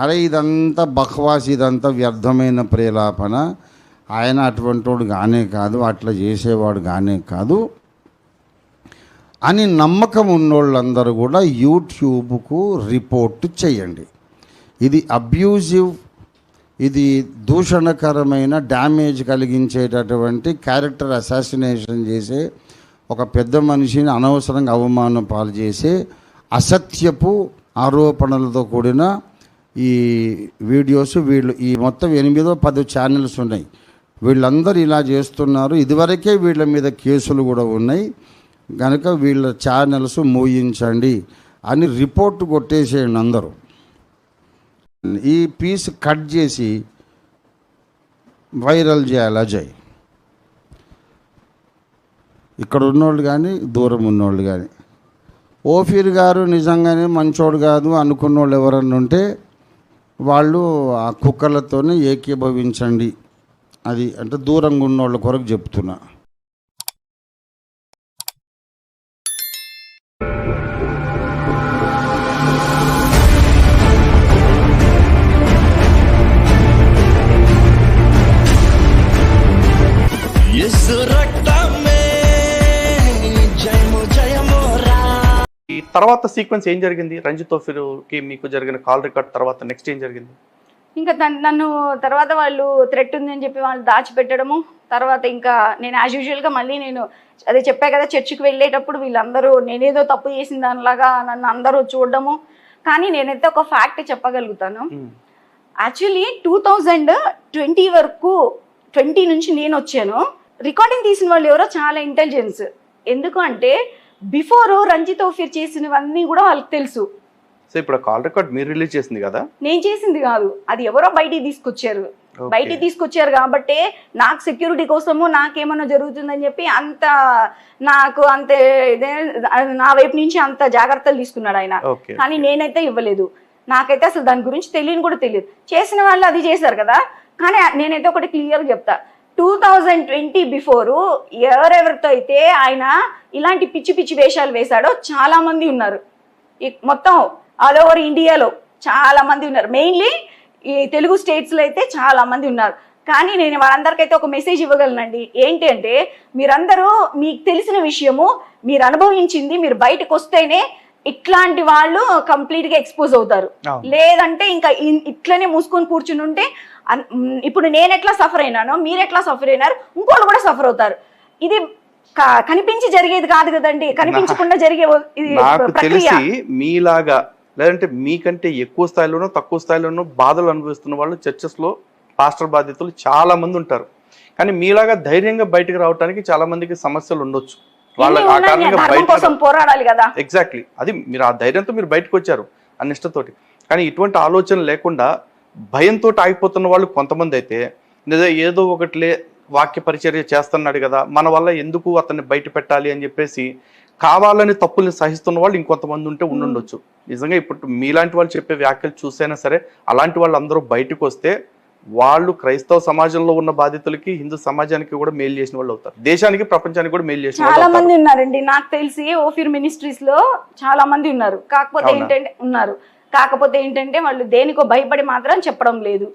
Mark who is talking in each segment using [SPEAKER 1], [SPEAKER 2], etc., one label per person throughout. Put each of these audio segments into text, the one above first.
[SPEAKER 1] అరే ఇదంతా బక్వాస్ ఇదంతా వ్యర్థమైన ప్రేలాపన. ఆయన అటువంటి వాడు కానే కాదు అట్లా చేసేవాడు కానే కాదు. అని నమ్మకం ఉన్నోళ్ళందరూ కూడా యూట్యూబ్కు రిపోర్ట్ చేయండి. ఇది అబ్యూజివ్ ఇది దూషణకరమైన డ్యామేజ్ కలిగించేటటువంటి క్యారెక్టర్ అసాసినేషన్ చేసే ఒక పెద్ద మనిషిని అనవసరంగా అవమానం పాలు చేసే అసత్యపు ఆరోపణలతో కూడిన ఈ వీడియోస్ వీళ్ళు ఈ మొత్తం ఎనిమిదో పది ఛానల్స్ ఉన్నాయి. వీళ్ళందరూ ఇలా చేస్తున్నారు. ఇదివరకే వీళ్ళ మీద కేసులు కూడా ఉన్నాయి. కనుక వీళ్ళ ఛానల్స్ మూయించండి అని రిపోర్ట్ కొట్టేసేయండి అందరూ. ఈ పీస్ కట్ చేసి వైరల్ చేయాలి అజయ్ ఇక్కడ ఉన్నోళ్ళు కానీ దూరం ఉన్నోళ్ళు కానీ. ఓఫీర్ గారు నిజంగానే మంచోడు కాదు అనుకున్న వాళ్ళు ఎవరన్నా ఉంటే వాళ్ళు ఆ కుక్కలతోనే ఏకీభవించండి. అది అంటే దూరంగా ఉన్న వాళ్ళ కొరకు చెప్తున్నా.
[SPEAKER 2] తర్వాత సీక్వెన్స్ ఏం జరిగింది? రంజిత్కి మీకు జరిగిన కాల్ రికార్డ్ తర్వాత నెక్స్ట్ ఏం జరిగింది?
[SPEAKER 3] ఇంకా నన్ను తర్వాత వాళ్ళు థ్రెట్ ఉందని చెప్పి వాళ్ళు దాచిపెట్టడము తర్వాత ఇంకా నేను యాజ్ యూజువల్గా మళ్ళీ నేను అదే చెప్పా కదా చర్చికి వెళ్ళేటప్పుడు వీళ్ళందరూ నేనేదో తప్పు చేసిన దానిలాగా నన్ను అందరూ చూడడము. కానీ నేనైతే ఒక ఫ్యాక్ట్ చెప్పగలుగుతాను. యాక్చువల్లీ టూ థౌజండ్ ట్వంటీ వరకు ట్వంటీ నుంచి నేను వచ్చాను. రికార్డింగ్ తీసిన వాళ్ళు ఎవరో చాలా ఇంటెలిజెన్స్ ఎందుకు అంటే బిఫోర్ రంజిత్ ఓఫిర్ చేసినవన్నీ కూడా వాళ్ళకి తెలుసు.
[SPEAKER 2] సో ఇప్పుడు కాల్ రికార్డ్ మీరు రిలీజ్ చేసింది కదా?
[SPEAKER 3] నేను చేసింది కాదు. అది ఎవరో బయటికి తీసుకొచ్చారు. బయటికి తీసుకొచ్చారు కాబట్టి నాకు సెక్యూరిటీ కోసము నాకేమన్నా జరుగుతుందని చెప్పి అంత నాకు అంతే ఇదే నా వైపు నుంచి అంత జాగ్రత్తలు తీసుకున్నాడు ఆయన. కానీ నేనైతే ఇవ్వలేదు. నాకైతే అసలు దాని గురించి తెలియని కూడా తెలియదు. చేసిన వాళ్ళు అది చేశారు కదా? కానీ నేనైతే ఒకటి క్లియర్గా చెప్తా. టూ థౌజండ్ ట్వంటీ బిఫోరు ఎవరెవరితో అయితే ఆయన ఇలాంటి పిచ్చి పిచ్చి వేషాలు వేశాడో చాలా మంది ఉన్నారు మొత్తం ఆల్ ఓవర్ ఇండియాలో చాలా మంది ఉన్నారు. మెయిన్లీ ఈ తెలుగు స్టేట్స్లో అయితే చాలా మంది ఉన్నారు. కానీ నేను వాళ్ళందరికైతే ఒక మెసేజ్ ఇవ్వగలనండి. ఏంటి అంటే మీరందరూ మీకు తెలిసిన విషయము మీరు అనుభవించింది మీరు బయటకు వస్తేనే ఇట్లాంటి వాళ్ళు కంప్లీట్గా ఎక్స్పోజ్ అవుతారు. లేదంటే ఇంకా ఇట్లనే మూసుకొని కూర్చుని ఉంటే ఇప్పుడు నేను ఎట్లా సఫర్ అయినానో మీరు ఎట్లా సఫర్ అయినారు ఇంకోళ్ళు కూడా సఫర్ అవుతారు. ఇది కనిపించి జరిగేది కాదు కదండి. కనిపించకుండా జరిగే
[SPEAKER 2] నాకు తెలిసి మీలాగా లేదంటే మీకంటే ఎక్కువ స్థాయిలోనో తక్కువ స్థాయిలోనో బాధలు అనుభవిస్తున్న వాళ్ళు చర్చెస్లో పాస్టర్ బాధ్యతలు చాలా మంది ఉంటారు. కానీ మీలాగా ధైర్యంగా బయటకు రావడానికి చాలా మందికి సమస్యలు ఉండొచ్చు.
[SPEAKER 3] పోరాడాలి కదా.
[SPEAKER 2] ఎగ్జాక్ట్లీ అది మీరు ఆ ధైర్యంతో మీరు బయటకు వచ్చారు ఆ నిష్టతోటి కానీ ఇటువంటి ఆలోచన లేకుండా భయంతో ఆగిపోతున్న వాళ్ళు కొంతమంది అయితే లేదా ఏదో ఒకటిలే వాక్య పరిచర్య చేస్తున్నాడు కదా మన వల్ల ఎందుకు అతన్ని బయట పెట్టాలి అని చెప్పేసి కావాలని తప్పుల్ని సహిస్తున్న వాళ్ళు ఇంకొంతమంది ఉంటే ఉండుండొచ్చు నిజంగా ఇప్పుడు మీలాంటి వాళ్ళు చెప్పే వ్యాఖ్యలు చూసైనా సరే అలాంటి వాళ్ళు అందరూ బయటకు వస్తే వాళ్ళు క్రైస్తవ సమాజంలో ఉన్న బాధితులకి హిందూ సమాజానికి కూడా మేలు చేసిన వాళ్ళు అవుతారు. దేశానికి ప్రపంచానికి కూడా మేలు చేసిన వాళ్ళు
[SPEAKER 3] చాలా మంది ఉన్నారండి. నాకు తెలిసి ఓఫిర్ మినిస్ట్రీస్లో చాలా మంది ఉన్నారు. కాకపోతే? ఏంటంటే ఉన్నారు. కాకపోతే ఏంటంటే వాళ్ళు దేనికో భయపడి మాత్రం చెప్పడం లేదు.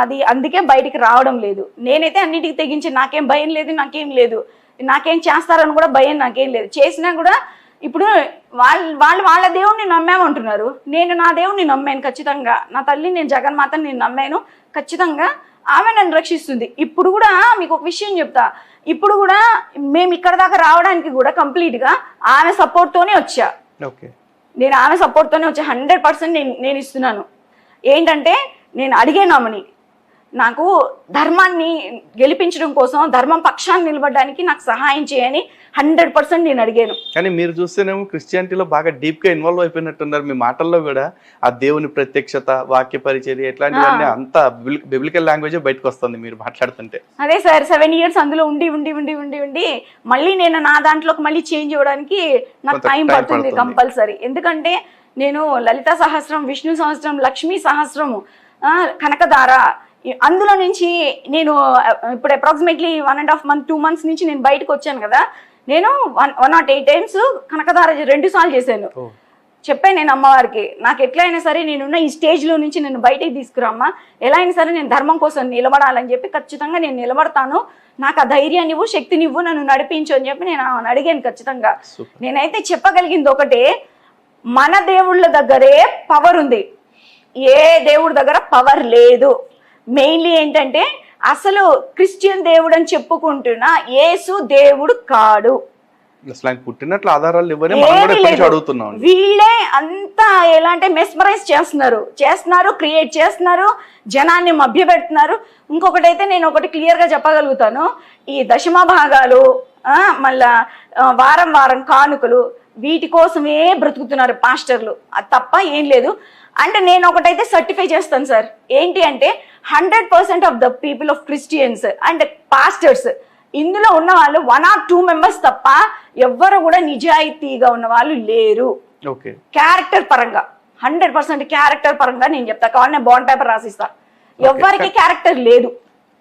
[SPEAKER 3] అది అందుకే బయటికి రావడం లేదు. నేనైతే అన్నిటికి తెగించి నాకేం భయం లేదు నాకేం లేదు. నాకేం చేస్తారని కూడా భయం నాకేం లేదు. చేసినా కూడా ఇప్పుడు వాళ్ళు వాళ్ళు వాళ్ళ దేవుణ్ణి నమ్మామంటున్నారు. నేను నా దేవుణ్ణి నమ్మాను ఖచ్చితంగా. నా తల్లి నేను జగన్మాతని నేను నమ్మాను. ఖచ్చితంగా ఆమె నన్ను రక్షిస్తుంది. ఇప్పుడు కూడా మీకు ఒక విషయం చెప్తా. ఇప్పుడు కూడా మేము ఇక్కడ దాకా రావడానికి కూడా కంప్లీట్గా ఆమె సపోర్ట్తోనే వచ్చా.
[SPEAKER 2] ఓకే.
[SPEAKER 3] నేను ఆమె సపోర్ట్తోనే వచ్చి హండ్రెడ్ పర్సెంట్ నేను నేను ఇస్తున్నాను. ఏంటంటే నేను అడిగానామని నాకు ధర్మాన్ని గెలిపించడం కోసం ధర్మం పక్షాన్ని నిలబడడానికి నాకు సహాయం చేయని హండ్రెడ్ పర్సెంట్ నేను అడిగాను.
[SPEAKER 2] కానీ మీరు చూస్తేనేమో క్రిస్టియానిటీలో బాగా డీప్గా ఇన్వాల్వ్ అయిపోయినట్టున్నారు. మీ మాటల్లో కూడా ఆ దేవుని ప్రత్యక్షత వాక్య పరిచర్య ఇట్లాంటివన్నీ. అంత బిబ్లికల్ లాంగ్వేజ్ బయటకు వస్తుంది మీరు మాట్లాడుతుంటే.
[SPEAKER 3] అదే సార్ సెవెన్ ఇయర్స్ అందులో ఉండి ఉండి ఉండి ఉండి ఉండి మళ్ళీ నేను నా దాంట్లోకి మళ్ళీ చేంజ్ అవ్వడానికి నాకు టైం పడుతుంది. కంపల్సరీ. ఎందుకంటే నేను లలిత సహస్రం విష్ణు సహస్రం లక్ష్మీ సహస్రము కనకదార ఈ- అందులో నుంచి నేను ఇప్పుడు approximately one and half month two months నుంచి నేను బయటకు వచ్చాను కదా. నేను one one nought eight times Kanakadhara రెండు సార్లు చేశాను. చెప్పాను నేను అమ్మవారికి నాకు ఎట్లయినా సరే నేనున్న ఈ స్టేజ్లో నుంచి నేను బయటికి తీసుకురామ్మా. ఎలా అయినా సరే నేను ధర్మం కోసం నిలబడాలని చెప్పి ఖచ్చితంగా నేను నిలబడతాను. నాకు ఆ ధైర్యాన్ని ఇవ్వు శక్తిని ఇవ్వు నన్ను నడిపించు అని చెప్పి నేను ఆమెను అడిగాను ఖచ్చితంగా. నేనైతే చెప్పగలిగింది ఒకటే మన దేవుళ్ళ దగ్గరే పవర్ ఉంది. ఏ దేవుడి దగ్గర పవర్ లేదు. మెయిన్లీ ఏంటంటే అసలు క్రిస్టియన్ దేవుడు అని చెప్పుకుంటున్న యేసు దేవుడు కాడు.
[SPEAKER 2] అసలు ఆయన పుట్టినట్లు ఆధారాలు ఇవ్వని. అడుగుతున్నాం?
[SPEAKER 3] వీళ్ళే అంతా ఎలా అంటే మెస్మరైజ్ చేస్తున్నారు. చేస్తున్నారు క్రియేట్ చేస్తున్నారు జనాన్ని మభ్యపెడుతున్నారు. ఇంకొకటి అయితే నేను ఒకటి క్లియర్గా చెప్పగలుగుతాను. ఈ దశమ భాగాలు ఆ, మళ్ళా వారం వారం కానుకలు వీటి కోసమే బ్రతుకుతున్నారు పాస్టర్లు. అది తప్ప ఏం లేదు. అంటే నేను ఒకటైతే సర్టిఫై చేస్తాను సార్ ఏంటి అంటే hundred percent of the people of Christians and pastors ఇందులో ఉన్న వాళ్ళు వన్ ఆర్ టూ మెంబర్స్ తప్ప ఎవ్వరు కూడా నిజాయితీగా ఉన్న వాళ్ళు లేరు.
[SPEAKER 2] ఓకే.
[SPEAKER 3] క్యారెక్టర్ పరంగా హండ్రెడ్ పర్సెంట్ క్యారెక్టర్ పరంగా నేను చెప్తా. కావాలి నేను బాండ్ పేపర్ రాసిస్తా. ఎవ్వరికి క్యారెక్టర్ లేదు.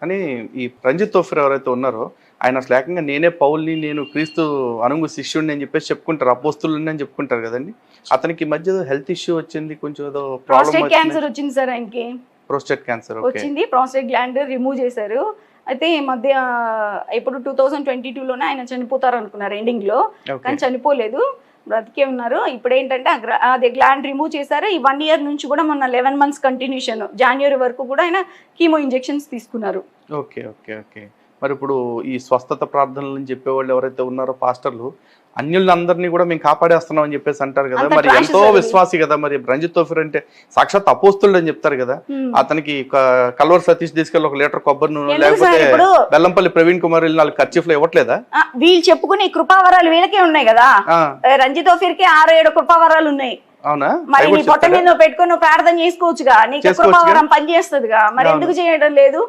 [SPEAKER 2] అని ఈ రంజిత్ తోఫర్ ఎవరైతే ఉన్నారో ఆయన అసలు ఏకంగా నేనే పౌల్ని నేను క్రీస్తు అనుంగు శిష్యుడిని అని చెప్పేసి చెప్పుకుంటారు అపోస్తులని అని చెప్పుకుంటారు కదండి. అతనికి మధ్య హెల్త్ ఇష్యూ వచ్చింది కొంచెం ఏదో ప్రాబ్లం
[SPEAKER 3] క్యాన్సర్ వచ్చింది. సార్ ఆయనకి.
[SPEAKER 2] ప్రోస్టేట్ క్యాన్సర్
[SPEAKER 3] వచ్చింది ప్రాస్టేట్ గ్లాండ్ రిమూవ్ చేశారు. అయితే ఈ మధ్య ఇప్పుడు టూ థౌజండ్ ట్వంటీ టూలోనే ఆయన చనిపోతారు అనుకున్నారు ఎండింగ్లో.
[SPEAKER 2] ఓకే
[SPEAKER 3] కానీ చనిపోలేదు బ్రతికే ఉన్నారు. ఇప్పుడు ఏంటంటే అది గ్లాండ్ రిమూవ్ చేశారు. ఈ వన్ ఇయర్ నుంచి కూడా మొన్న లెవెన్ మంత్స్ కంటిన్యూషన్ జనవరి వరకు కూడా ఆయన కీమో ఇంజెక్షన్స్ తీసుకున్నారు.
[SPEAKER 2] ఓకే ఓకే ఓకే మరి ఇప్పుడు ఈ స్వస్థత ప్రార్థనలు అని చెప్పేవాళ్ళు ఎవరైతే ఉన్నారో పాస్టర్లు అన్యులందరినీ కూడా మేము కాపాడేస్తున్నాం అని చెప్పేసి అంటారు కదా మరి ఎంతో. విశ్వాసి కదా మరి రంజిత్ తోఫర్ అంటే సాక్షాత్ అపోస్తులు అని చెప్తారు కదా. అతనికి క- కల్వర్ సతీష్ తీసుకెళ్ళి ఒక లీటర్ కొబ్బరి నూనె లేకపోతే? బెల్లంపల్లి ప్రవీణ్ కుమార్ వెళ్ళి నాలుగు ఖర్చీఫ్లు ఇవ్వట్లేదా
[SPEAKER 3] వీళ్ళు చెప్పుకునే కృపావరాలు వీళ్ళకే ఉన్నాయి కదా రంజిత్ ఓఫీర్కి ఆరు ఏడు కృపావరాలు ఉన్నాయి
[SPEAKER 2] అవునా
[SPEAKER 3] మరి నీ పొట్ట మీద? నువ్వు పెట్టుకుని నువ్వు ప్రార్థన చేసుకోవచ్చుగా నీకు? కృపావరం పనిచేస్తుందిగా మరి. ఎందుకు చేయడం లేదు.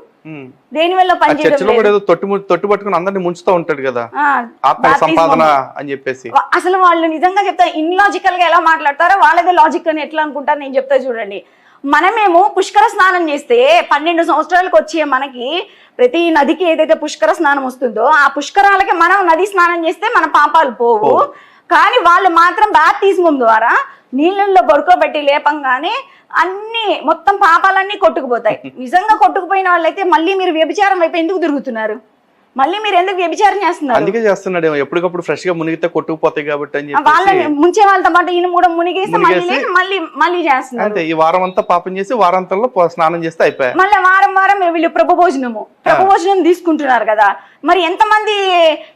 [SPEAKER 3] దేని వల్ల
[SPEAKER 2] ఆ
[SPEAKER 3] పనిచేయడం
[SPEAKER 2] చర్చిలో కూడా
[SPEAKER 3] లేదు
[SPEAKER 2] ఏదో తొట్టు ము- తొట్టు పట్టుకుని అందరినీ ముంచుతూ ఉంటాడు కదా. ఆత్మ. సంపాదన అని చెప్పేసి.
[SPEAKER 3] అసలు వాళ్ళు నిజంగా చెప్తా ఇన్లాజికల్గా ఎలా మాట్లాడతారో వాళ్ళదే లాజిక్ అని ఎట్లా అనుకుంటారు నేను చెప్తా చూడండి. మనమేమో పుష్కర స్నానం చేస్తే పన్నెండు సంవత్సరాలకు వచ్చే మనకి ప్రతి నదికి ఏదైతే పుష్కర స్నానం వస్తుందో ఆ పుష్కరాలకి మనం నది స్నానం చేస్తే మన పాపాలు పోవు. కానీ వాళ్ళు మాత్రం బాప్తిజమం ద్వారా నీళ్ళల్లో పడుకోబెట్టి లేపంగానే అన్ని మొత్తం పాపాలన్నీ కొట్టుకుపోతాయి. నిజంగా కొట్టుకుపోయిన వాళ్ళైతే మళ్ళీ మీరు వ్యభిచారం వైపు ఎందుకు తిరుగుతున్నారు? మళ్ళీ మీరు ఎందుకు వ్యభిచారం చేస్తున్నారు?
[SPEAKER 2] అందుకే చేస్తున్నాడు. ఎప్పటికప్పుడు ఫ్రెష్గా మునిగితే కొట్టుకుపోతాయి కాబట్టి అని
[SPEAKER 3] ఆ వాళ్ళని ముంచే వాళ్ళతో పాటు ఈయన కూడా మునిగేసి మళ్ళీ మళ్ళీ మళ్ళీ చేస్తున్నారు.
[SPEAKER 2] అంతే ఈ వారం అంతా పాపం చేసి వారాంతంలో స్నానం చేస్తే అయిపోయా
[SPEAKER 3] మళ్ళీ వారం వారం వీళ్ళు ప్రభు భోజనము. ప్రభు భోజనం తీసుకుంటున్నారు కదా. మరి ఎంతమంది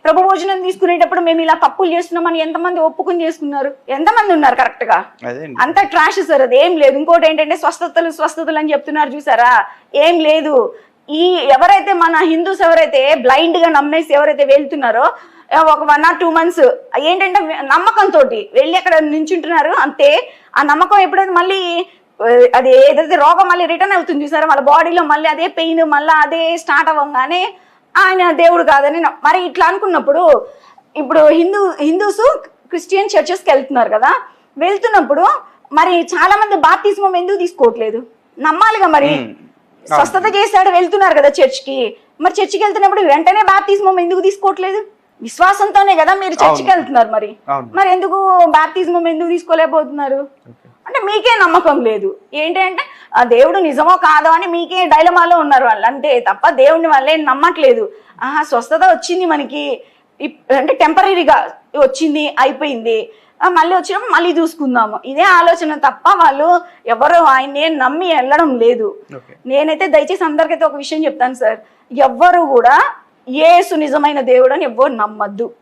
[SPEAKER 3] ప్రభు భోజనం తీసుకునేటప్పుడు మేము ఇలా తప్పులు చేస్తున్నామని ఎంతమంది ఒప్పుకుని చేసుకున్నారు? ఎంతమంది ఉన్నారు
[SPEAKER 2] కరెక్ట్గా.
[SPEAKER 3] అంత ట్రాష్ సార్ అది ఏం లేదు. ఇంకోటి ఏంటంటే స్వస్థతలు స్వస్థతలు అని చెప్తున్నారు చూసారా? ఏం లేదు. ఈ ఎవరైతే మన హిందూస్ ఎవరైతే బ్లైండ్గా నమ్మేసి ఎవరైతే వెళ్తున్నారో ఒక వన్ ఆర్ టూ మంత్స్ ఏంటంటే నమ్మకంతో వెళ్ళి అక్కడ నించుంటున్నారు అంతే. ఆ నమ్మకం ఎప్పుడైతే మళ్ళీ అది ఏదైతే రోగం మళ్ళీ రిటర్న్ అవుతుంది చూసారా వాళ్ళ బాడీలో మళ్ళీ అదే పెయిన్ మళ్ళీ అదే స్టార్ట్ అవ్వగానే ఆయన దేవుడు కాదని మరి ఇట్లా అనుకున్నప్పుడు ఇప్పుడు హిందూ హిందూస్ క్రిస్టియన్ చర్చెస్కి వెళ్తున్నారు కదా వెళ్తున్నప్పుడు మరి చాలా మంది బాప్తిస్మం ఎందుకు తీసుకోవట్లేదు? నమ్మాలిగా మరి? స్వస్థత చేశాడు వెళ్తున్నారు కదా చర్చ్కి. మరి చర్చికి వెళ్తున్నప్పుడు వెంటనే బాప్తిస్మం ఎందుకు తీసుకోవట్లేదు? విశ్వాసంతోనే కదా మీరు చర్చికి. వెళ్తున్నారు మరి. మరి ఎందుకు బాప్తిస్మం ఎందుకు తీసుకోలేకపోతున్నారు? అంటే మీకే నమ్మకం లేదు. ఏంటి అంటే ఆ దేవుడు నిజమో కాదో అని మీకే డైలమాలో ఉన్నారు వాళ్ళు. అంతే తప్ప దేవుడిని వాళ్ళే నమ్మట్లేదు. ఆహా స్వస్థత వచ్చింది మనకి. అంటే టెంపరీగా వచ్చింది అయిపోయింది. మళ్ళీ వచ్చినప్పుడు మళ్ళీ చూసుకుందాము. ఇదే ఆలోచన తప్ప వాళ్ళు ఎవరు ఆయన్ని నమ్మి వెళ్ళడం లేదు. నేనైతే దయచేసి అందరికైతే ఒక విషయం చెప్తాను సార్. ఎవ్వరు కూడా యేసు నిజమైన దేవుడు అని ఎవ్వరు నమ్మద్దు.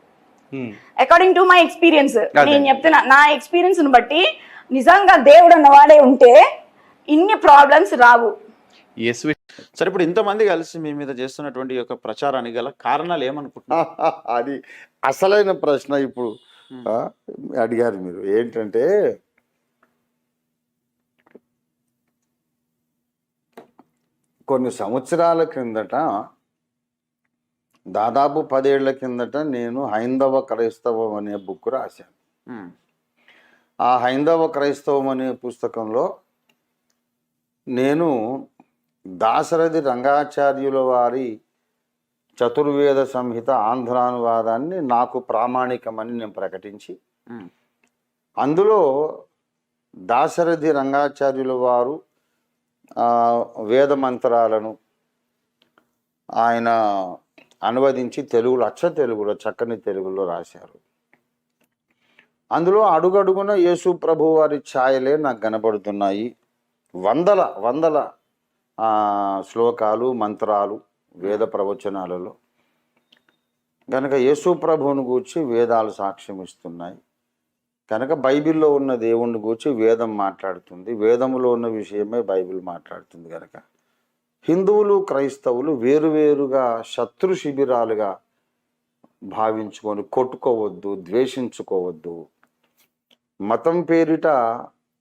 [SPEAKER 3] According to my experience. నేను చెప్తున్నా నా ఎక్స్పీరియన్స్ని బట్టి నిజంగా దేవుడు అన్నవాడే ఉంటే ఇన్ని ప్రాబ్లమ్స్ రావు.
[SPEAKER 2] యేసు
[SPEAKER 4] సరే ఇప్పుడు ఇంతమంది కలిసి మీ మీద చేస్తున్నటువంటి ఈ యొక్క ప్రచారానికి గల కారణాలు ఏమనుకుంటున్నారు?
[SPEAKER 1] అది అసలైన ప్రశ్న ఇప్పుడు. అడిగారు మీరు. ఏంటంటే కొన్ని సంవత్సరాల క్రిందట దాదాపు పదేళ్ళ కిందట నేను హైందవ క్రైస్తవం అనే బుక్ రాశాను. ఆ హైందవ క్రైస్తవం అనే పుస్తకంలో నేను దాశరథి రంగాచార్యుల వారి చతుర్వేద సంహిత ఆంధ్రానువాదాన్ని నాకు ప్రామాణికమని నేను ప్రకటించి అందులో దాశరథి రంగాచార్యుల వారు వేద మంత్రాలను ఆయన అనువదించి తెలుగులో అచ్చ తెలుగులో చక్కని తెలుగులో రాశారు. అందులో అడుగడుగున యేసు ప్రభు వారి ఛాయలే నాకు కనబడుతున్నాయి. వందల వందల శ్లోకాలు మంత్రాలు. వేద ప్రవచనాలలో. కనుక యేసు ప్రభువును గూర్చి వేదాలు సాక్ష్యం ఇస్తున్నాయి. కనుక బైబిల్లో ఉన్న దేవుణ్ణి గూర్చి వేదం మాట్లాడుతుంది. వేదములో ఉన్న విషయమే బైబిల్ మాట్లాడుతుంది కనుక హిందువులు క్రైస్తవులు వేరువేరుగా శత్రు శిబిరాలుగా భావించుకొని కొట్టుకోవద్దు ద్వేషించుకోవద్దు. మతం పేరిట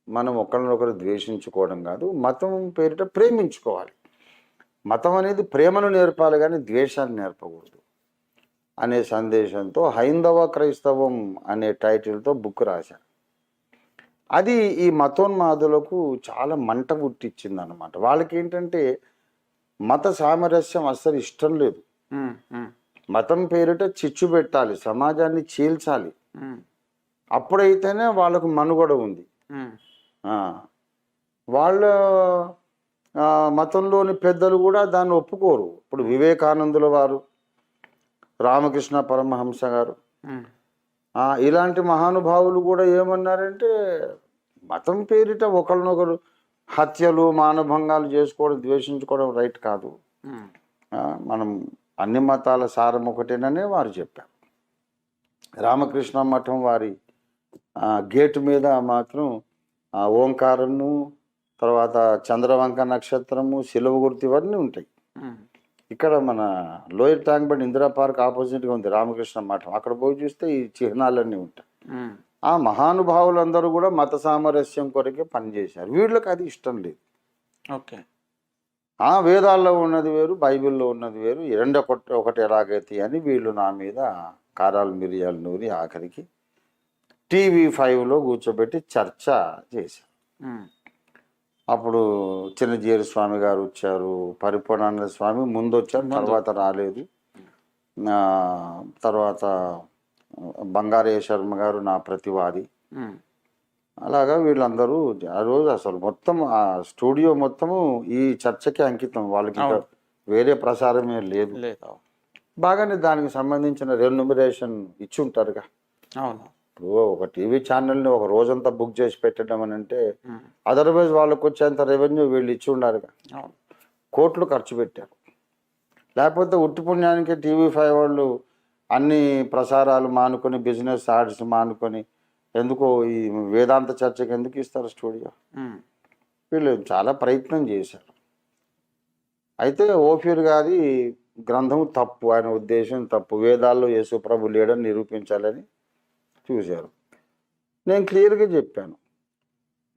[SPEAKER 1] మనం ఒకరినొకరు ద్వేషించుకోవడం కాదు మతం పేరిట ప్రేమించుకోవాలి. మతం అనేది ప్రేమను నేర్పాలి కానీ ద్వేషాన్ని నేర్పకూడదు అనే సందేశంతో హైందవ క్రైస్తవం అనే టైటిల్తో బుక్ రాశారు. అది ఈ మతోన్మాదులకు చాలా మంట పుట్టించింది అనమాట వాళ్ళకి ఏంటంటే మత సామరస్యం అస్సలు ఇష్టం లేదు. మతం పేరిట చిచ్చు పెట్టాలి సమాజాన్ని చీల్చాలి. అప్పుడైతేనే వాళ్ళకు మనుగడ ఉంది. వాళ్ళ మతంలోని పెద్దలు కూడా దాన్ని ఒప్పుకోరు. ఇప్పుడు వివేకానందుల వారు రామకృష్ణ పరమహంస గారు. ఇలాంటి మహానుభావులు కూడా ఏమన్నారంటే మతం పేరిట ఒకరినొకరు హత్యలు మానభంగాలు చేసుకోవడం ద్వేషించుకోవడం రైట్ కాదు. మనం అన్ని మతాల సారం ఒకటేననే వారు చెప్పారు. రామకృష్ణ మఠం వారి గేటు మీద మాత్రం ఓంకారము తర్వాత చంద్రవంక నక్షత్రము శిలువ గుర్తు ఇవన్నీ ఉంటాయి. ఇక్కడ మన lower tank bund Indira park ఆపోజిట్గా ఉంది రామకృష్ణ మఠం. అక్కడ పోయి చూస్తే ఈ చిహ్నాలన్నీ ఉంటాయి. ఆ మహానుభావులందరూ కూడా మత సామరస్యం కొరకే పనిచేశారు వీళ్ళకి అది ఇష్టం లేదు.
[SPEAKER 4] ఓకే.
[SPEAKER 1] ఆ వేదాల్లో ఉన్నది వేరు బైబిల్లో ఉన్నది వేరు. ఈ రెండు ఒకటి ఒకటి ఎలాగైతే అని వీళ్ళు నా మీద కారాలు మిరియాలు నూరి ఆఖరికి టీవీ ఫైవ్లో కూర్చోబెట్టి చర్చ చేశారు. అప్పుడు చిన్నజీరి స్వామి గారు వచ్చారు పరిపూర్ణానంద స్వామి ముందు. వచ్చారు తర్వాత రాలేదు. తర్వాత బంగారయ్య శర్మ గారు నా ప్రతివాది. అలాగా వీళ్ళందరూ ఆ రోజు అసలు మొత్తం ఆ స్టూడియో మొత్తము ఈ చర్చకి అంకితం. వాళ్ళకి. వేరే ప్రసారమే లేదు.
[SPEAKER 4] లేదు
[SPEAKER 1] బాగానే దానికి సంబంధించిన రెమ్యునరేషన్ ఇచ్చి ఉంటారుగా.
[SPEAKER 4] అవును.
[SPEAKER 1] ఇప్పుడు ఒక టీవీ ఛానల్ని ఒక రోజంతా బుక్ చేసి పెట్టడం అని అంటే అదర్వైజ్ వాళ్ళకి వచ్చేంత రెవెన్యూ వీళ్ళు ఇచ్చి
[SPEAKER 4] అవును.
[SPEAKER 1] కోట్లు ఖర్చు పెట్టారు. లేకపోతే ఉట్టి పుణ్యానికి టీవీ ఫైవ్ వాళ్ళు అన్ని ప్రసారాలు మానుకొని బిజినెస్ యాడ్స్ మానుకొని ఎందుకో ఈ వేదాంత చర్చకి ఎందుకు ఇస్తారు స్టూడియో? వీళ్ళు చాలా ప్రయత్నం చేశారు. అయితే ఓఫీర్ గారి గ్రంథం తప్పు ఆయన ఉద్దేశం తప్పు. వేదాల్లో యేసుప్రభు లేడని నిరూపించాలని చూశారు. నేను క్లియర్గా చెప్పాను.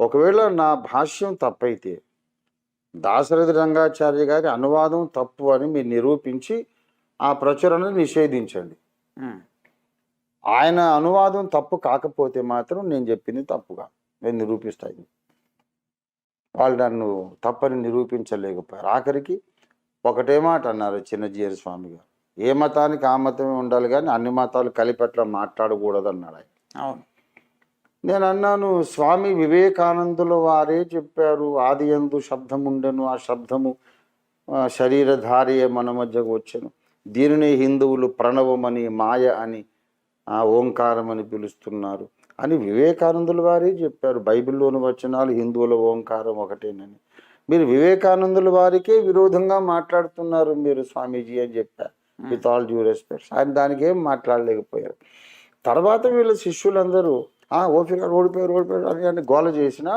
[SPEAKER 1] ఒకవేళ నా భాష్యం తప్పైతే దాశరథి రంగాచార్య గారి అనువాదం తప్పు అని మీరు నిరూపించి ఆ ప్రచురణ నిషేధించండి. ఆయన అనువాదం తప్పు కాకపోతే మాత్రం నేను చెప్పింది తప్పుగా. నేను నిరూపిస్తాను వాళ్ళు నన్ను తప్పని నిరూపించలేకపోయారు. ఆఖరికి ఒకటే మాట అన్నారు చిన్నజీరి స్వామి గారు. ఏ మతానికి ఆ మతమే ఉండాలి కానీ అన్ని మతాలు కలిపట్ల మాట్లాడకూడదు అన్నాడు ఆయన.
[SPEAKER 4] అవును.
[SPEAKER 1] నేను అన్నాను స్వామి వివేకానందుల వారే చెప్పారు ఆది ఎందు శబ్దం ఉండెను ఆ శబ్దము శరీరధారియే మన మధ్యకు వచ్చెను. దీనిని హిందువులు ప్రణవమని మాయ అని ఆ ఓంకారం అని పిలుస్తున్నారు అని వివేకానందుల వారే చెప్పారు. బైబిల్లోని వచనాలు హిందువుల ఓంకారం ఒకటేనని. మీరు వివేకానందుల వారికే విరోధంగా మాట్లాడుతున్నారు మీరు స్వామీజీ అని చెప్పారు. With all due respects. ఆయన దానికి ఏం మాట్లాడలేకపోయారు. తర్వాత వీళ్ళ శిష్యులందరూ ఆ ఓపిక ఓడిపోయారు ఓడిపోయారు అని అని గోల చేసినా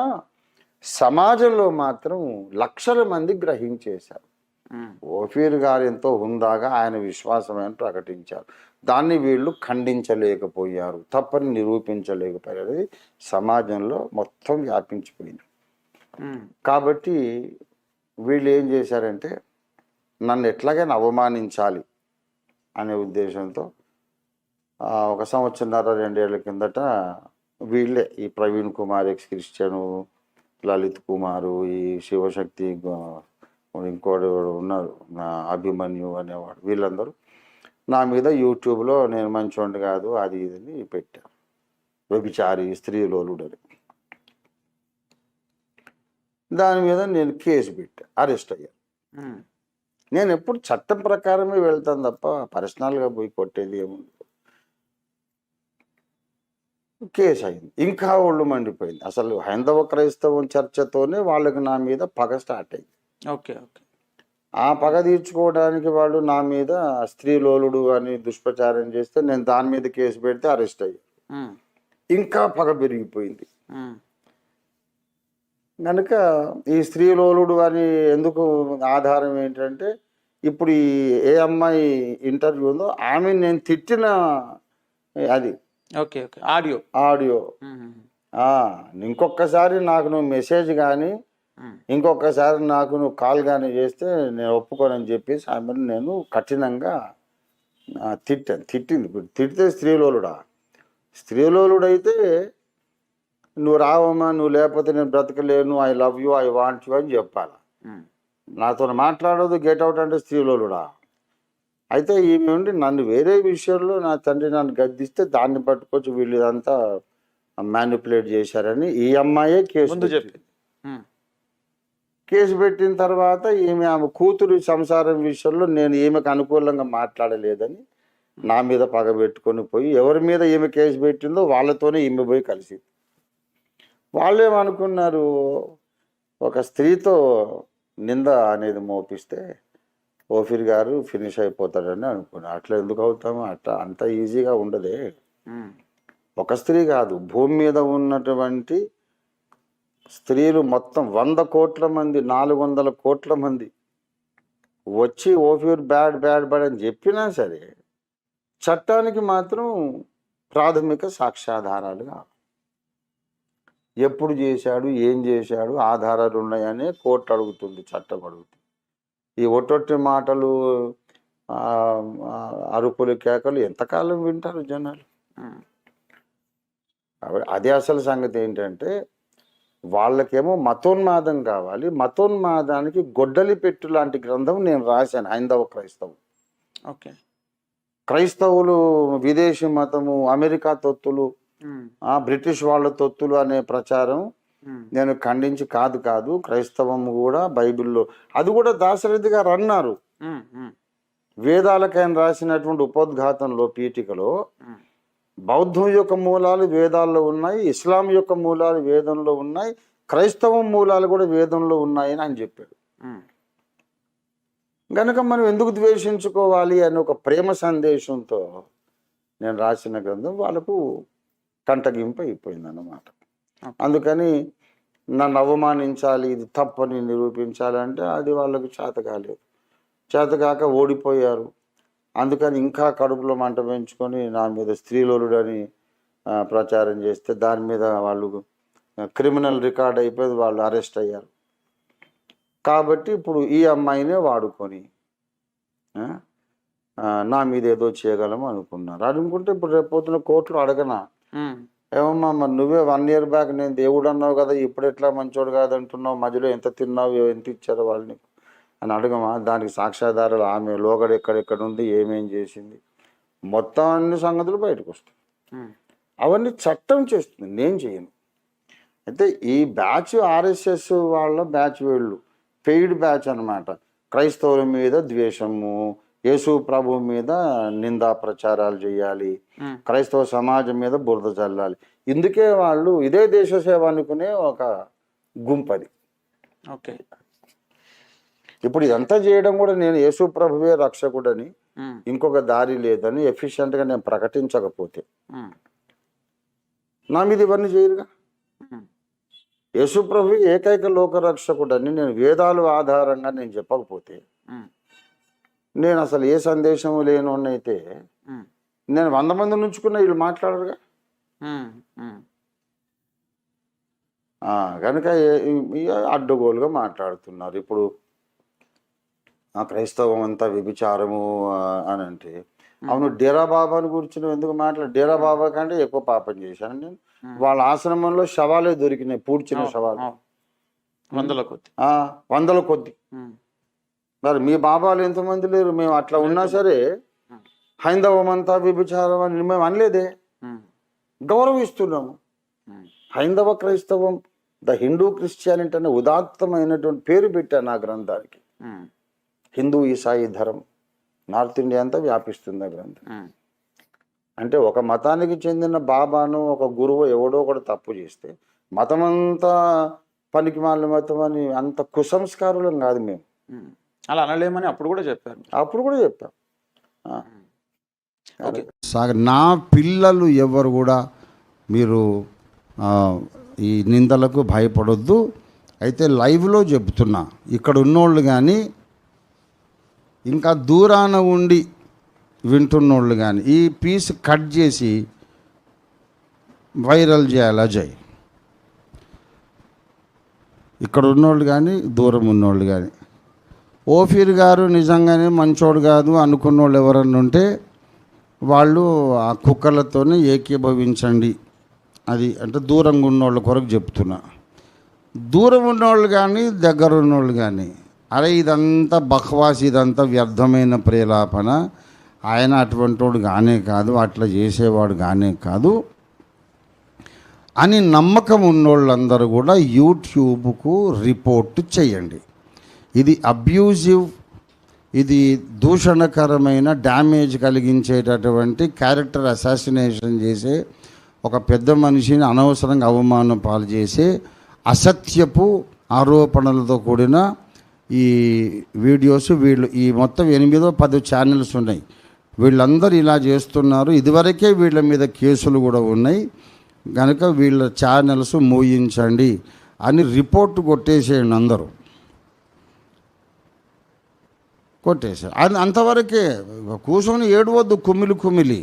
[SPEAKER 1] సమాజంలో మాత్రం లక్షల మంది గ్రహించేశారు.
[SPEAKER 4] ఉమ్,
[SPEAKER 1] ఓఫీర్ గారు ఎంతో హుందాగా ఆయన విశ్వాసమని ప్రకటించారు. దాన్ని వీళ్ళు ఖండించలేకపోయారు. తప్పని నిరూపించలేకపోయారు. అది సమాజంలో మొత్తం వ్యాపించిపోయింది.
[SPEAKER 4] ఉమ్,
[SPEAKER 1] కాబట్టి వీళ్ళు ఏం చేశారంటే నన్ను ఎట్లాగైనా అవమానించాలి. అనే ఉద్దేశంతో ఒక సంవత్సరన్నర రెండేళ్ళ కిందట వీళ్ళే ఈ ప్రవీణ్ కుమార్ ఎక్స్ క్రిస్టియను లలిత్ కుమారు ఈ శివశక్తి గో- ఇంకోటి ఉన్నారు నా అభిమన్యు అనేవాడు. వీళ్ళందరూ నా మీద యూట్యూబ్లో నేను మంచోండి కాదు అది ఇదిని పెట్టాను వ్యభిచారి స్త్రీ లోలుడని. దాని మీద నేను కేసు పెట్టా అరెస్ట్
[SPEAKER 4] అయ్యాను
[SPEAKER 1] నేను ఎప్పుడు చట్టం ప్రకారమే వెళ్తాను తప్ప పర్సనల్గా పోయి కొట్టేది ఏముంది కేసు అయింది. ఇంకా ఒళ్ళు మండిపోయింది. అసలు హైందవ క్రైస్తవం చర్చతోనే వాళ్ళకి నా మీద పగ స్టార్ట్ అయింది.
[SPEAKER 4] Okay okay.
[SPEAKER 1] ఆ పగ తీర్చుకోవడానికి వాళ్ళు నా మీద స్త్రీలోలుడు అని దుష్ప్రచారం చేస్తే నేను దాని మీద కేసు పెడితే అరెస్ట్ అయ్యి.
[SPEAKER 4] ఉమ్.
[SPEAKER 1] ఇంకా పగ పెరిగిపోయింది. కనుక ఈ స్త్రీలోలుడు అని ఎందుకు ఆధారం ఏంటంటే ఇప్పుడు ఈ ఏ అమ్మాయి ఇంటర్వ్యూ ఉందో ఆమె నేను తిట్టిన అది.
[SPEAKER 4] Okay okay. ఆడియో.
[SPEAKER 1] ఆడియో. ఇంకొకసారి నాకు నువ్వు మెసేజ్ కానీ. ఇంకొకసారి నాకు నువ్వు కాల్ కానీ చేస్తే నేను ఒప్పుకోనని చెప్పేసి ఆమెను నేను కఠినంగా తిట్టాను. తిట్టింది. ఇప్పుడు తిడితే స్త్రీలోలుడా స్త్రీలోలుడైతే నువ్వు రావమ్మా నువ్వు లేకపోతే నేను బ్రతకలేను I love you I want you అని చెప్పాలి. నాతో మాట్లాడదు గెట్ అవుట్ అంటే స్త్రీలోలుడా అయితే ఈమె ఉండి నన్ను వేరే విషయంలో నా తండ్రి నన్ను గద్దిస్తే దాన్ని పట్టుకొచ్చి వీళ్ళు ఇదంతా మ్యానిపులేట్ చేశారని ఈ అమ్మాయే కేసు
[SPEAKER 4] ముందు
[SPEAKER 1] పెట్టింది.
[SPEAKER 4] చెప్పి ఉమ్.
[SPEAKER 1] కేసు పెట్టిన తర్వాత ఈమె ఆమె కూతురు సంసారం విషయంలో నేను ఈమెకు అనుకూలంగా మాట్లాడలేదని నా మీద పగ పెట్టుకొని పోయి ఎవరి మీద ఈమె కేసు పెట్టిందో వాళ్ళతోనే ఈమె పోయి కలిసి వాళ్ళు ఏమనుకున్నారు ఒక స్త్రీతో నింద అనేది మోపిస్తే ఓఫిర్ గారు ఫినిష్ అయిపోతాడని అనుకున్నారు. అట్లా ఎందుకు అవుతాము? అట్లా అంత ఈజీగా ఉండదే. ఒక స్త్రీ కాదు భూమి మీద ఉన్నటువంటి స్త్రీలు మొత్తం వంద కోట్ల మంది నాలుగు వందల కోట్ల మంది వచ్చి ఓఫ్యూర్ బ్యాడ్ బ్యాడ్ బ్యాడ్ అని చెప్పినా సరే చట్టానికి మాత్రం ప్రాథమిక సాక్ష్యాధారాలు కావాలి ఎప్పుడు చేశాడు ఏం చేశాడు ఆధారాలు ఉన్నాయనే కోర్టు అడుగుతుంది చట్టం అడుగుతుంది. ఈ ఒట్టొట్టి మాటలు అరుపులు కేకలు ఎంతకాలం వింటారు జనాలు? అదే అసలు సంగతి ఏంటంటే వాళ్ళకేమో మతోన్మాదం కావాలి. మతోన్మాదానికి గొడ్డలి పెట్టు లాంటి గ్రంథం నేను రాశాను హైందవ క్రైస్తవం
[SPEAKER 4] ఓకే.
[SPEAKER 1] క్రైస్తవులు విదేశీ మతము అమెరికా తొత్తులు బ్రిటిష్ వాళ్ళ తొత్తులు అనే ప్రచారం
[SPEAKER 4] ఉమ్.
[SPEAKER 1] నేను ఖండించి కాదు కాదు క్రైస్తవం కూడా బైబిల్లో అది కూడా దాశరథి గారు అన్నారు
[SPEAKER 4] ఉమ్. ఉమ్.
[SPEAKER 1] వేదాలకు ఆయన రాసినటువంటి ఉపోద్ఘాతంలో పీఠికలో. బౌద్ధం యొక్క మూలాలు వేదాల్లో ఉన్నాయి ఇస్లాం యొక్క మూలాలు వేదంలో ఉన్నాయి క్రైస్తవం మూలాలు కూడా వేదంలో ఉన్నాయని ఆయన చెప్పాడు. గనక మనం ఎందుకు ద్వేషించుకోవాలి అనే ఒక ప్రేమ సందేశంతో నేను రాసిన గ్రంథం వాళ్ళకు కంటగింపు అయిపోయింది అన్నమాట అందుకని నన్ను అవమానించాలి ఇది తప్పని నిరూపించాలంటే అది వాళ్ళకు చేత కాలేదు. చేత కాక ఓడిపోయారు. అందుకని ఇంకా కడుపులో మంట పెంచుకొని నా మీద స్త్రీలోలుడని ప్రచారం చేస్తే దాని మీద వాళ్ళు క్రిమినల్ రికార్డ్ అయిపోయి వాళ్ళు అరెస్ట్ అయ్యారు. కాబట్టి ఇప్పుడు ఈ అమ్మాయినే వాడుకొని నా మీద ఏదో చేయగలము అనుకున్నారు. అనుకుంటే ఇప్పుడు రేపు పొద్దున కోర్టులో అడగనా. ఏమమ్మా మరి నువ్వే వన్ ఇయర్ బ్యాక్ నేను దేవుడు అన్నావు కదా ఇప్పుడు ఎట్లా మంచోడు కాదంటున్నావు? మధ్యలో ఎంత తిన్నావు ఎంత ఇచ్చారు వాళ్ళు నీకు? అని అడగమా దానికి సాక్ష్యాధారాలు ఆమె లోగడ ఎక్కడెక్కడ ఉంది ఏమేం చేసింది? మొత్తం అన్ని సంగతులు బయటకు వస్తాయి. అవన్నీ చట్టం చేస్తుంది నేను చేయను. అయితే ఈ బ్యాచ్ ఆర్ఎస్ఎస్ వాళ్ళ బ్యాచ్ వీళ్ళు పెయిడ్ బ్యాచ్ అన్నమాట. క్రైస్తవుల మీద ద్వేషము యేసు ప్రభు మీద నిందా ప్రచారాలు చేయాలి. క్రైస్తవ సమాజం మీద బురద చల్లాలి ఇందుకే వాళ్ళు ఇదే దేశ సేవ అనుకునే ఒక గుంపది
[SPEAKER 4] ఓకే
[SPEAKER 1] ఇప్పుడు ఇదంతా చేయడం కూడా నేను యేసు ప్రభువే రక్షకుడని. ఇంకొక దారి లేదని ఎఫిషియెంట్గా నేను ప్రకటించకపోతే. నా మీద ఇవన్నీ చేయరుగా. యేసు ప్రభు ఏకైక లోక రక్షకుడని నేను వేదాలు ఆధారంగా నేను చెప్పకపోతే. నేను అసలు ఏ సందేశం లేనోన్నైతే. నేను వంద మంది నుంచుకున్న వీళ్ళు మాట్లాడరుగా. కనుక అడ్డగోలుగా మాట్లాడుతున్నారు. ఇప్పుడు ఆ క్రైస్తవం అంతా వ్యభిచారము అని అంటే అవును డేరా బాబాని గురించి ఎందుకు మాట్లాడు డేరా బాబా కంటే ఎక్కువ పాపం చేశాను నేను. వాళ్ళ ఆశ్రమంలో శవాలే దొరికినాయి పూడ్చిన శవాలు.
[SPEAKER 4] వందల కొద్ది.
[SPEAKER 1] వందల కొద్ది. మరి మీ బాబాలు ఎంతమంది లేరు? మేము అట్లా ఉన్నా సరే హైందవం అంతా వ్యభిచారం అని మేము అనలేదే. గౌరవిస్తున్నాము. హైందవ క్రైస్తవం ద హిందూ క్రిస్టియానిటీ అనే ఉదాత్తమైనటువంటి పేరు పెట్టాను నా గ్రంథానికి. హిందూ ఈసాయి ధరం నార్త్ ఇండియా అంతా వ్యాపిస్తుంది ఆ గ్రంథం. అంటే ఒక మతానికి చెందిన బాబాను ఒక గురువు ఎవడో ఒకడు తప్పు చేస్తే మతమంతా పనికి మాలిన మతం అని అంత కుసంస్కారులం కాదు మేము.
[SPEAKER 4] అలా అనలేమని అప్పుడు కూడా చెప్పారు.
[SPEAKER 1] అప్పుడు కూడా చెప్పాం. సాగ నా పిల్లలు ఎవరు కూడా మీరు ఆ, ఈ నిందలకు భయపడొద్దు. అయితే లైవ్లో చెప్తున్నా ఇక్కడ ఉన్నోళ్ళు కానీ ఇంకా దూరాన ఉండి వింటున్నోళ్ళు కానీ ఈ పీస్ కట్ చేసి వైరల్ చేయాలి అజయ్ ఇక్కడ ఉన్నోళ్ళు కానీ దూరం ఉన్నోళ్ళు కానీ ఓఫీర్ గారు నిజంగానే మంచోడు కాదు అనుకున్న వాళ్ళు ఎవరన్నా ఉంటే వాళ్ళు ఆ కుక్కలతోనే ఏకీభవించండి. అది అంటే దూరంగా ఉన్నోళ్ళ కొరకు చెప్తున్నా. దూరం ఉన్నోళ్ళు కానీ దగ్గర ఉన్నోళ్ళు కానీ అరే ఇదంతా బక్వాస్ ఇదంతా వ్యర్థమైన ప్రేలాపన. ఆయన అటువంటి వాడు కానే కాదు అట్లా చేసేవాడు కానే కాదు అని నమ్మకం ఉన్నోళ్ళందరూ కూడా యూట్యూబ్కు రిపోర్ట్ చేయండి. ఇది అబ్యూజివ్ ఇది దూషణకరమైన డ్యామేజ్ కలిగించేటటువంటి క్యారెక్టర్ అసాసినేషన్ చేసే ఒక పెద్ద మనిషిని అనవసరంగా అవమానం పాలు చేసే అసత్యపు ఆరోపణలతో కూడిన ఈ వీడియోస్ వీళ్ళు ఈ మొత్తం ఎనిమిదో పది ఛానల్స్ ఉన్నాయి. వీళ్ళందరూ ఇలా చేస్తున్నారు. ఇదివరకే వీళ్ళ మీద కేసులు కూడా ఉన్నాయి. కనుక వీళ్ళ ఛానల్స్ మూయించండి అని రిపోర్ట్ కొట్టేసేయండి అందరూ. కొట్టేశారు. అది అంతవరకే కూర్చొని ఏడవద్దు కుమిలి కుమిలి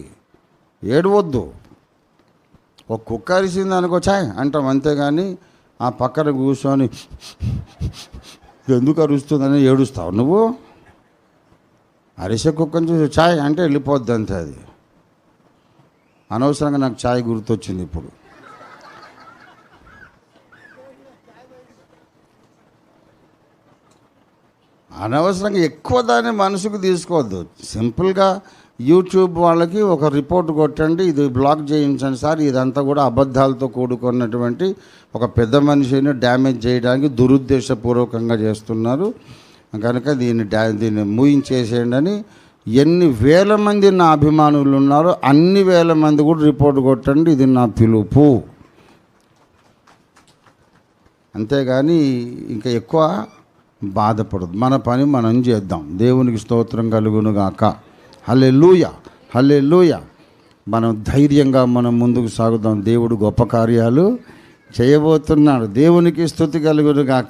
[SPEAKER 1] ఏడవద్దు. ఒక కుక్క అరిసింది అనుకో చాయ్ అంటాం అంతేగాని ఆ పక్కన కూర్చొని ఎందుకు అరుస్తుందని ఏడుస్తావు నువ్వు? అరిసే కుక్కని చూసి చాయ్ అంటే వెళ్ళిపోద్ది అంతే అది. అనవసరంగా నాకు ఛాయ్ గుర్తొచ్చింది ఇప్పుడు. అనవసరంగా ఎక్కువ దాన్ని మనసుకు తీసుకోవద్దు. సింపుల్గా యూట్యూబ్ వాళ్ళకి ఒక రిపోర్ట్ కొట్టండి ఇది బ్లాక్ చేయించండి సార్ ఇదంతా కూడా అబద్ధాలతో కూడుకున్నటువంటి ఒక పెద్ద మనిషిని డ్యామేజ్ చేయడానికి దురుద్దేశపూర్వకంగా చేస్తున్నారు. కనుక దీన్ని డా దీన్ని మూయించేసేయండి అని ఎన్ని వేల మంది నా అభిమానులు ఉన్నారో అన్ని వేల మంది కూడా రిపోర్ట్ కొట్టండి ఇది నా పిలుపు. అంతేగాని ఇంకా ఎక్కువ బాధపడదు. మన పని మనం చేద్దాం. దేవునికి స్తోత్రం కలుగును గాక హలే లూయ హలే లూయ మనం ధైర్యంగా మనం ముందుకు సాగుదాం. దేవుడు గొప్ప కార్యాలు చేయబోతున్నాడు. దేవునికి స్థుతి కలుగును గాక